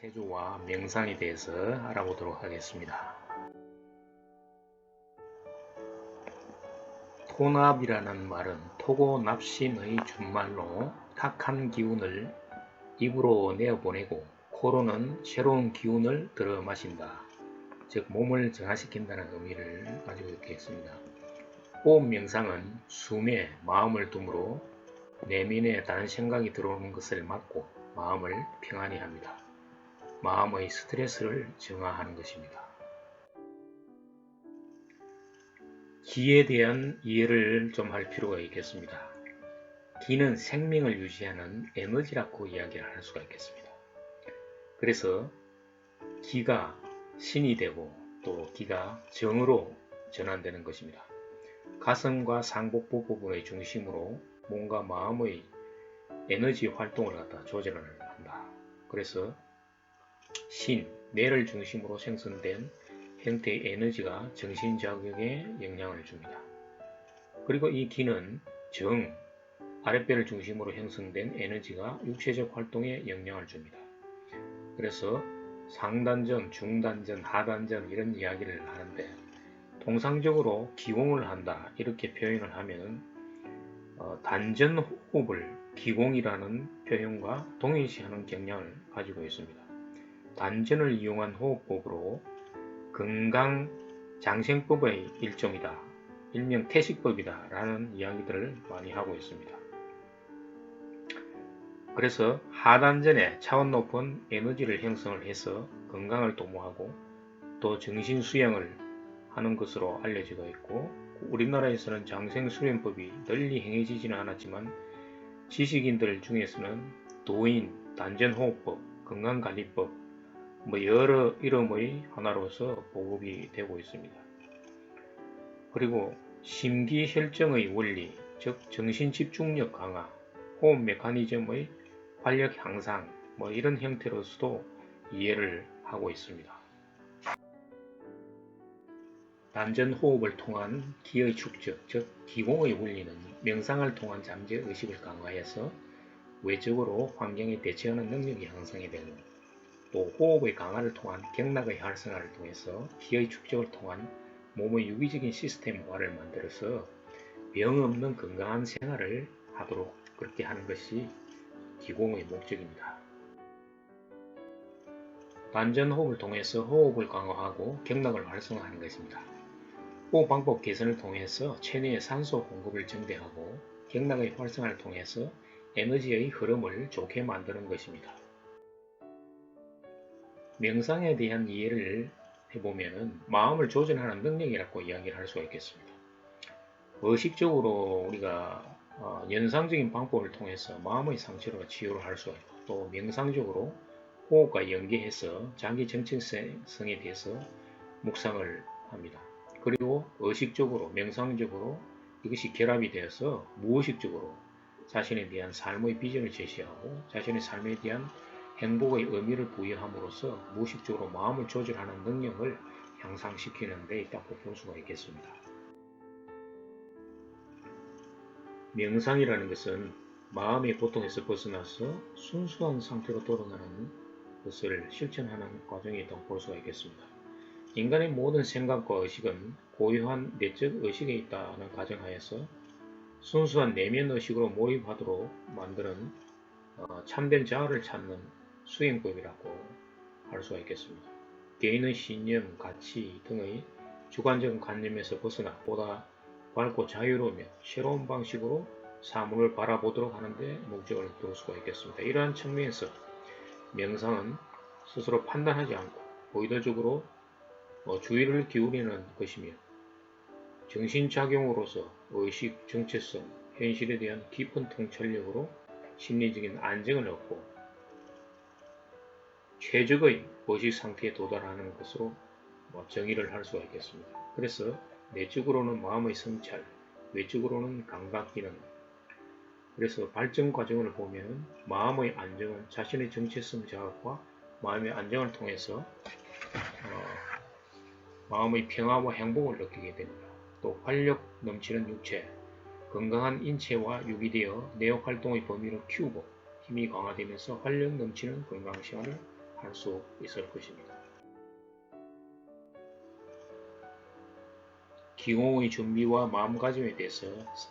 체조와 명상에 대해서 알아보도록 하겠습니다. 토납이라는 말은 토고 납신의 준말로 탁한 기운을 입으로 내어보내고 코로는 새로운 기운을 들어 마신다. 즉 몸을 정화시킨다는 의미를 가지고 있겠습니다. 호흡 명상은 숨에 마음을 두므로 내면에 다른 생각이 들어오는 것을 막고 마음을 평안히 합니다. 마음의 스트레스를 정화하는 것입니다. 기에 대한 이해를 좀 할 필요가 있겠습니다. 기는 생명을 유지하는 에너지라고 이야기를 할 수가 있겠습니다. 그래서 기가 신이 되고 또 기가 정으로 전환되는 것입니다. 가슴과 상복부 부분의 중심으로 몸과 마음의 에너지 활동을 갖다 조절을 한다. 그래서 신, 뇌를 중심으로 생성된 형태의 에너지가 정신자극에 영향을 줍니다. 그리고 이 기는 정, 아랫배를 중심으로 형성된 에너지가 육체적 활동에 영향을 줍니다. 그래서 상단전, 중단전, 하단전 이런 이야기를 하는데 통상적으로 기공을 한다 이렇게 표현을 하면 어, 단전 호흡을 기공이라는 표현과 동일시하는 경향을 가지고 있습니다. 단전을 이용한 호흡법으로 건강장생법의 일종이다. 일명 태식법이다. 라는 이야기들을 많이 하고 있습니다. 그래서 하단전에 차원 높은 에너지를 형성을 해서 건강을 도모하고 또 정신 수양을 하는 것으로 알려지고 있고 우리나라에서는 장생수련법이 널리 행해지지는 않았지만 지식인들 중에서는 도인, 단전호흡법, 건강관리법 뭐 여러 이름의 하나로서 보급이 되고 있습니다. 그리고 심기혈정의 원리, 즉 정신집중력 강화, 호흡 메커니즘의 활력 향상 뭐 이런 형태로서도 이해를 하고 있습니다. 단전 호흡을 통한 기의 축적, 즉 기공의 원리는 명상을 통한 잠재 의식을 강화해서 외적으로 환경에 대처하는 능력이 향상이 되고 또 호흡의 강화를 통한 경락의 활성화를 통해서 기의 축적을 통한 몸의 유기적인 시스템화를 만들어서 병 없는 건강한 생활을 하도록 그렇게 하는 것이 기공의 목적입니다. 단전 호흡을 통해서 호흡을 강화하고 경락을 활성화하는 것입니다. 호흡 방법 개선을 통해서 체내의 산소 공급을 증대하고 경락의 활성화를 통해서 에너지의 흐름을 좋게 만드는 것입니다. 명상에 대한 이해를 해보면 마음을 조절하는 능력이라고 이야기를 할 수가 있겠습니다. 의식적으로 우리가 어, 연상적인 방법을 통해서 마음의 상처로 치유를 할 수가 있고 또 명상적으로 호흡과 연계해서 자기 정체성에 대해서 묵상을 합니다. 그리고 의식적으로 명상적으로 이것이 결합이 되어서 무의식적으로 자신에 대한 삶의 비전을 제시하고 자신의 삶에 대한 행복의 의미를 부여함으로써 무의식적으로 마음을 조절하는 능력을 향상시키는 데 있다고 볼 수가 있겠습니다. 명상이라는 것은 마음의 고통에서 벗어나서 순수한 상태로 돌아가는 것을 실천하는 과정이 있다고 볼 수가 있겠습니다. 인간의 모든 생각과 의식은 고유한 내적 의식에 있다는 가정하에서 순수한 내면 의식으로 몰입하도록 만드는 어, 참된 자아를 찾는 수행법이라고 할 수가 있겠습니다. 개인의 신념, 가치 등의 주관적 관념에서 벗어나 보다 밝고 자유로우며 새로운 방식으로 사물을 바라보도록 하는데 목적을 둘 수가 있겠습니다. 이러한 측면에서 명상은 스스로 판단하지 않고 의도적으로 어, 주의를 기울이는 것이며 정신작용으로서 의식, 정체성, 현실에 대한 깊은 통찰력으로 심리적인 안정을 얻고 최적의 의식 상태에 도달하는 것으로 뭐 정의를 할 수가 있겠습니다. 그래서 내적으로는 마음의 성찰, 외적으로는 감각 기능. 그래서 발전 과정을 보면 마음의 안정은 자신의 정체성 자극과 마음의 안정을 통해서 어, 마음의 평화와 행복을 느끼게 됩니다. 또 활력 넘치는 육체, 건강한 인체와 유기되어 내역 활동의 범위를 키우고 힘이 강화되면서 활력 넘치는 건강 생활을 할 수 있을 것입니다. 기공의 준비와 마음가짐에 대해서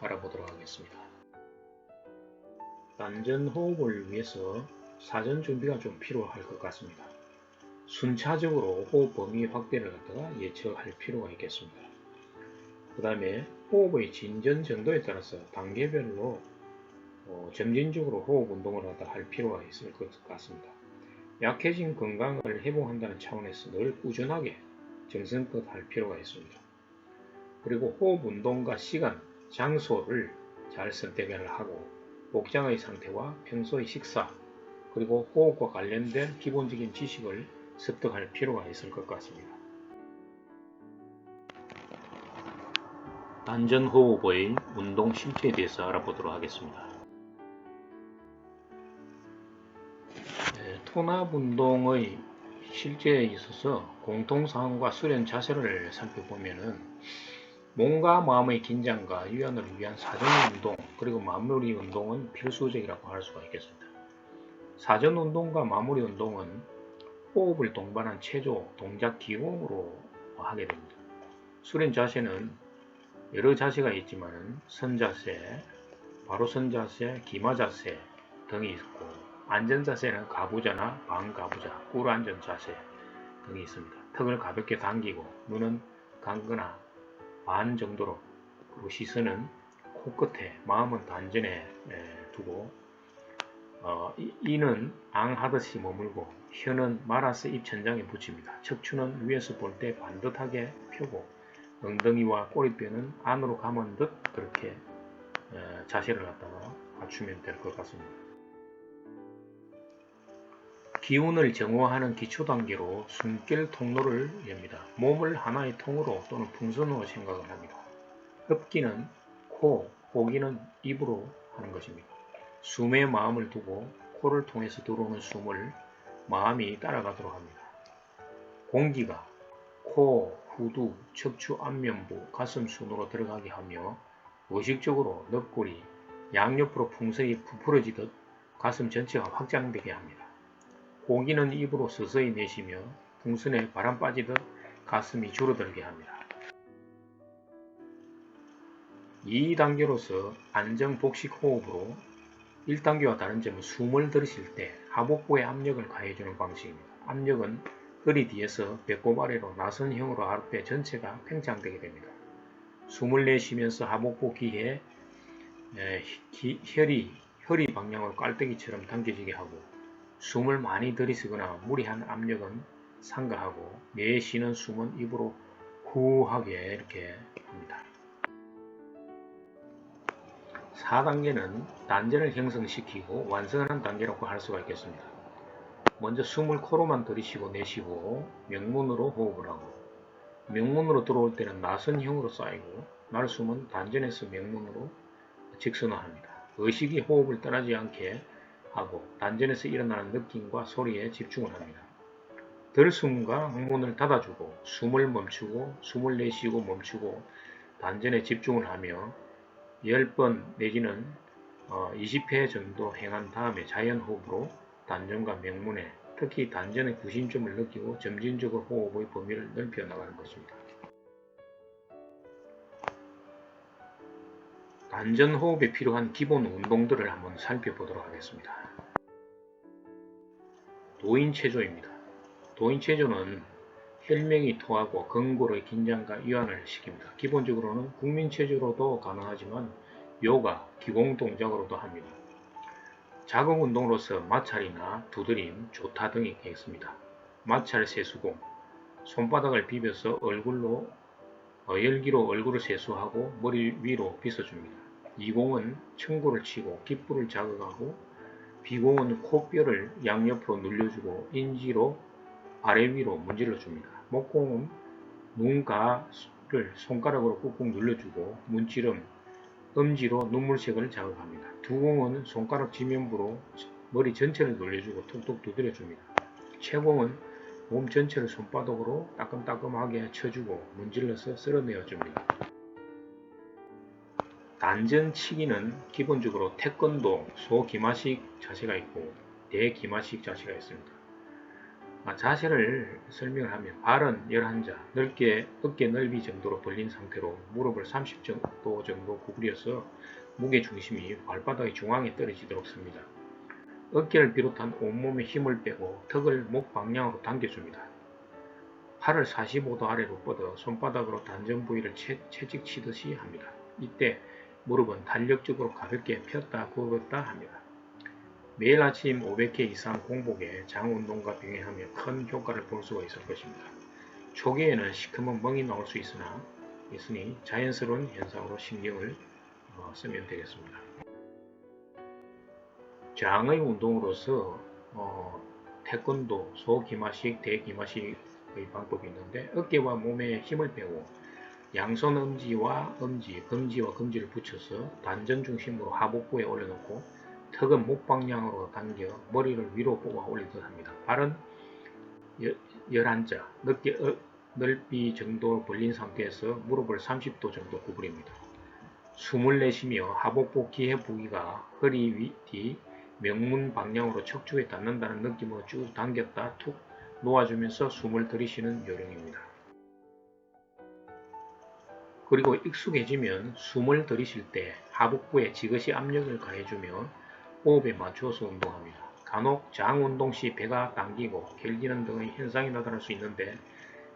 알아보도록 하겠습니다. 단전 호흡을 위해서 사전 준비가 좀 필요할 것 같습니다. 순차적으로 호흡 범위 확대를 갖다가 예측할 필요가 있겠습니다. 그 다음에 호흡의 진전 정도에 따라서 단계별로 어, 점진적으로 호흡 운동을 하다 할 필요가 있을 것 같습니다. 약해진 건강을 회복한다는 차원에서 늘 꾸준하게 정성껏 할 필요가 있습니다. 그리고 호흡 운동과 시간, 장소를 잘 선택을 하고 복장의 상태와 평소의 식사, 그리고 호흡과 관련된 기본적인 지식을 습득할 필요가 있을 것 같습니다. 단전 호흡의 운동 실제에 대해서 알아보도록 하겠습니다. 통합 운동의 실제에 있어서 공통사항과 수련 자세를 살펴보면은 몸과 마음의 긴장과 유연을 위한 사전 운동 그리고 마무리 운동은 필수적이라고 할 수가 있겠습니다. 사전 운동과 마무리 운동은 호흡을 동반한 체조, 동작 기공으로 하게 됩니다. 수련 자세는 여러 자세가 있지만 선자세, 바로 선자세, 기마자세 등이 있고 안전자세는 가부자나 반가부자, 꿀안전 자세 등이 있습니다. 턱을 가볍게 당기고 눈은 감거나 반 정도로 그리고 시선은 코끝에 마음은 단전에 두고 어, 이는 앙하듯이 머물고 혀는 말아서 입천장에 붙입니다. 척추는 위에서 볼 때 반듯하게 펴고 엉덩이와 꼬리뼈는 안으로 감은 듯 그렇게 에, 자세를 갖다가 갖추면 될 것 같습니다. 기운을 정화하는 기초 단계로 숨결 통로를 엽니다. 몸을 하나의 통으로 또는 풍선으로 생각을 합니다. 흡기는 코, 호기는 입으로 하는 것입니다. 숨에 마음을 두고 코를 통해서 들어오는 숨을 마음이 따라가도록 합니다. 공기가 코, 후두, 척추 안면부, 가슴 순으로 들어가게 하며 의식적으로 넋골이 양옆으로 풍성히 부풀어지듯 가슴 전체가 확장되게 합니다. 공기는 입으로 서서히 내쉬며 풍선에 바람 빠지듯 가슴이 줄어들게 합니다. 이 단계로서 안정 복식 호흡으로 1단계와 다른 점은 숨을 들이쉴 때 하복부에 압력을 가해주는 방식입니다. 압력은 허리 뒤에서 배꼽 아래로 나선 형으로 아랫배 전체가 팽창되게 됩니다. 숨을 내쉬면서 하복부 귀에 기, 혈이 혈이 방향으로 깔때기처럼 당겨지게 하고 숨을 많이 들이쉬거나 무리한 압력은 상가하고 내쉬는 숨은 입으로 후하게 이렇게 합니다. 4단계는 단전을 형성시키고 완성하는 단계라고 할 수가 있겠습니다. 먼저 숨을 코로만 들이쉬고 내쉬고 명문으로 호흡을 하고 명문으로 들어올 때는 나선형으로 쌓이고 날숨은 단전에서 명문으로 직선화합니다. 의식이 호흡을 떠나지 않게 하고 단전에서 일어나는 느낌과 소리에 집중을 합니다. 들숨과 항문을 닫아주고 숨을 멈추고 숨을 내쉬고 멈추고 단전에 집중을 하며 10번 내지는 20회 어, 정도 행한 다음에 자연 호흡으로 단전과 명문에 특히 단전의 구심점을 느끼고 점진적으로 호흡의 범위를 넓혀 나가는 것입니다. 단전 호흡에 필요한 기본 운동들을 한번 살펴보도록 하겠습니다. 도인 체조입니다. 도인 체조는 혈맹이 통하고 근골의 긴장과 이완을 시킵니다. 기본적으로는 국민 체조로도 가능하지만 요가, 기공 동작으로도 합니다. 자극 운동으로서 마찰이나 두드림, 조타 등이 있습니다. 마찰 세수공, 손바닥을 비벼서 얼굴로 어, 열기로 얼굴을 세수하고 머리 위로 빗어줍니다. 이공은 청구를 치고 깃불을 자극하고 비공은 코뼈를 양옆으로 눌려주고 인지로 아래 위로 문질러 줍니다. 목공은 눈가를 손가락으로 꾹꾹 눌러주고 문지름, 엄지로 눈물색을 자극합니다. 두공은 손가락 지면부로 머리 전체를 눌려주고 톡톡 두드려줍니다. 채공은 몸 전체를 손바닥으로 따끔따끔하게 쳐주고 문질러서 쓸어내어줍니다. 단전치기는 기본적으로 태권도, 소기마식 자세가 있고 대기마식 자세가 있습니다. 아, 자세를 설명을 하면 발은 11자, 넓게 어깨 넓이 정도로 벌린 상태로 무릎을 30도 정도 구부려서 무게 중심이 발바닥의 중앙에 떨어지도록 씁니다. 어깨를 비롯한 온몸에 힘을 빼고 턱을 목 방향으로 당겨줍니다. 팔을 45도 아래로 뻗어 손바닥으로 단전 부위를 채, 채찍 치듯이 합니다. 이때 무릎은 탄력적으로 가볍게 폈다 굽었다 합니다. 매일 아침 500회 이상 공복에 장 운동과 병행하며 큰 효과를 볼 수가 있을 것입니다. 초기에는 시커먼 멍이 나올 수 있으나 있으니 자연스러운 현상으로 신경을 어, 쓰면 되겠습니다. 장의 운동으로서 어, 태권도, 소기마식, 대기마식의 방법이 있는데 어깨와 몸에 힘을 빼고 양손 엄지와 엄지, 검지와 검지를 붙여서 단전 중심으로 하복부에 올려놓고 턱은 목 방향으로 당겨 머리를 위로 뽑아 올리듯 합니다. 발은 11자, 넓게 어, 넓이 정도 벌린 상태에서 무릎을 30도 정도 구부립니다. 숨을 내쉬며 하복부 기해 부위가 허리 위, 뒤, 명문 방향으로 척추에 닿는다는 느낌으로 쭉 당겼다 툭 놓아주면서 숨을 들이쉬는 요령입니다. 그리고 익숙해지면 숨을 들이쉴 때 하복부에 지그시 압력을 가해주며 호흡에 맞추어서 운동합니다. 간혹 장 운동 시 배가 당기고 결기는 등의 현상이 나타날 수 있는데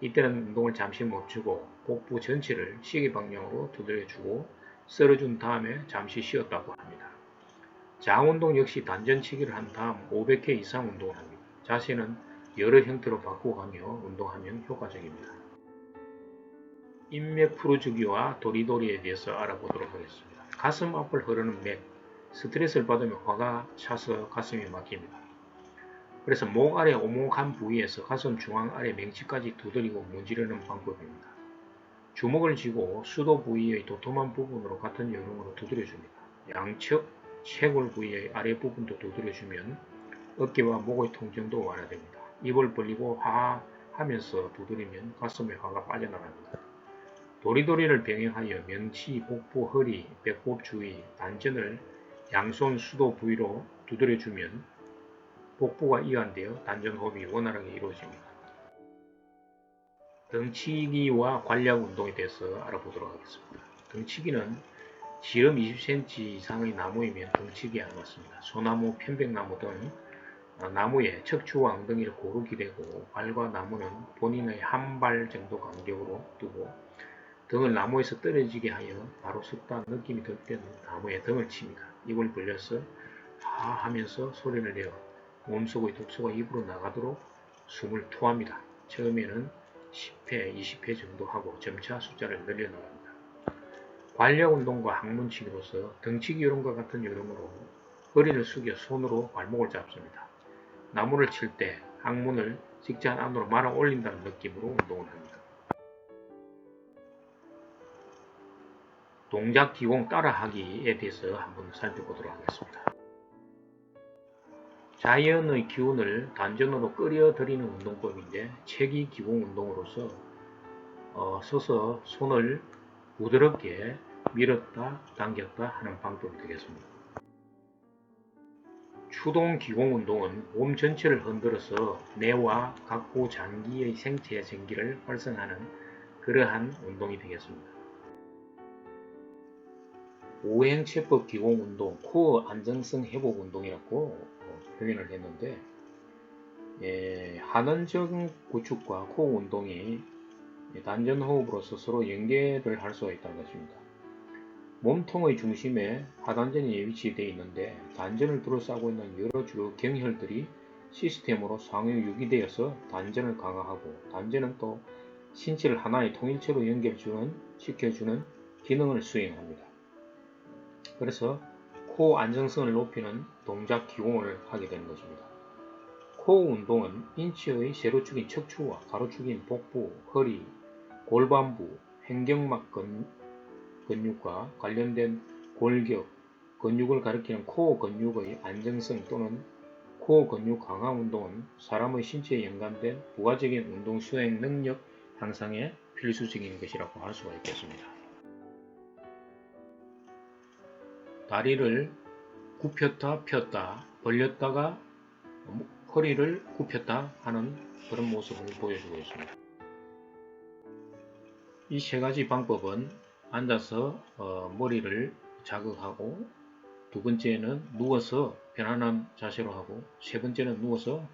이때는 운동을 잠시 멈추고 복부 전체를 시계 방향으로 두드려주고 쓸어준 다음에 잠시 쉬었다고 합니다. 장 운동 역시 단전치기를 한 다음 500회 이상 운동을 합니다. 자세는 여러 형태로 바꾸어가며 운동하면 효과적입니다. 인맥 풀어주기와 도리도리에 대해서 알아보도록 하겠습니다. 가슴 앞을 흐르는 맥, 스트레스를 받으면 화가 차서 가슴이 막힙니다. 그래서 목 아래 오목한 부위에서 가슴 중앙 아래 맹치까지 두드리고 문지르는 방법입니다. 주먹을 쥐고 수도 부위의 도톰한 부분으로 같은 요령으로 두드려줍니다. 양측 쇄골 부위의 아래 부분도 두드려주면 어깨와 목의 통증도 완화됩니다. 입을 벌리고 하 하면서 두드리면 가슴의 화가 빠져나갑니다. 도리도리를 병행하여 명치, 복부, 허리, 배꼽 주위, 단전을 양손 수도 부위로 두드려주면 복부가 이완되어 단전 호흡이 원활하게 이루어집니다. 등치기와 관략 운동에 대해서 알아보도록 하겠습니다. 등치기는 지름 20cm 이상의 나무이면 등치기에 안 맞습니다. 소나무, 편백나무 등 나무에 척추와 엉덩이를 고루 기대고 발과 나무는 본인의 한 발 정도 간격으로 두고 등을 나무에서 떨어지게 하여 바로 섰다 느낌이 들 때는 나무에 등을 칩니다. 입을 벌려서 하 하면서 소리를 내어 몸속의 독소가 입으로 나가도록 숨을 토합니다. 처음에는 10회, 20회 정도 하고 점차 숫자를 늘려나갑니다. 관력 운동과 항문치기로서 등치기 요령과 같은 요령으로 허리를 숙여 손으로 발목을 잡습니다. 나무를 칠 때 항문을 직전 안으로 말아 올린다는 느낌으로 운동을 합니다. 동작 기공 따라하기에 대해서 한번 살펴보도록 하겠습니다. 자연의 기운을 단전으로 끌어들이는 운동법인데 체기 기공 운동으로서 어, 서서 손을 부드럽게 밀었다 당겼다 하는 방법이 되겠습니다. 추동 기공 운동은 몸 전체를 흔들어서 뇌와 각부 장기의 생체 전기를 활성하는 그러한 운동이 되겠습니다. 오행체법 기공 운동, 코어 안정성 회복 운동이라고 표현을 했는데 예, 한원적 구축과 코어 운동이 단전 호흡으로서 서로 연계를 할 수가 있다는 것입니다. 몸통의 중심에 하단전이 위치되어 있는데 단전을 둘러싸고 있는 여러 주 경혈들이 시스템으로 상호 유기되어서 단전을 강화하고 단전은 또 신체를 하나의 통일체로 연결주는 시켜주는 기능을 수행합니다. 그래서 코 안정성을 높이는 동작 기공을 하게 되는 것입니다. 코 운동은 인체의 세로축인 척추와 가로축인 복부, 허리, 골반부, 횡격막 근, 근육과 관련된 골격, 근육을 가리키는 코어 근육의 안정성 또는 코어 근육 강화 운동은 사람의 신체에 연관된 부가적인 운동 수행 능력 향상에 필수적인 것이라고 할 수가 있겠습니다. 다리를 굽혔다 폈다 벌렸다가 허리를 굽혔다 하는 그런 모습을 보여주고 있습니다. 이 세 가지 방법은 앉아서 어, 머리를 자극하고 두 번째는 누워서 편안한 자세로 하고 세 번째는 누워서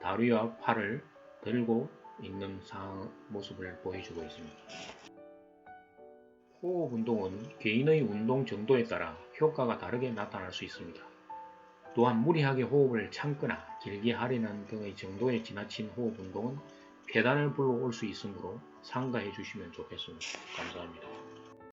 다리와 팔을 들고 있는 상황 모습을 보여주고 있습니다. 호흡 운동은 개인의 운동 정도에 따라 효과가 다르게 나타날 수 있습니다. 또한 무리하게 호흡을 참거나 길게 하려는 등의 정도에 지나친 호흡 운동은 폐단을 불러올 수 있으므로 삼가해 주시면 좋겠습니다. 감사합니다.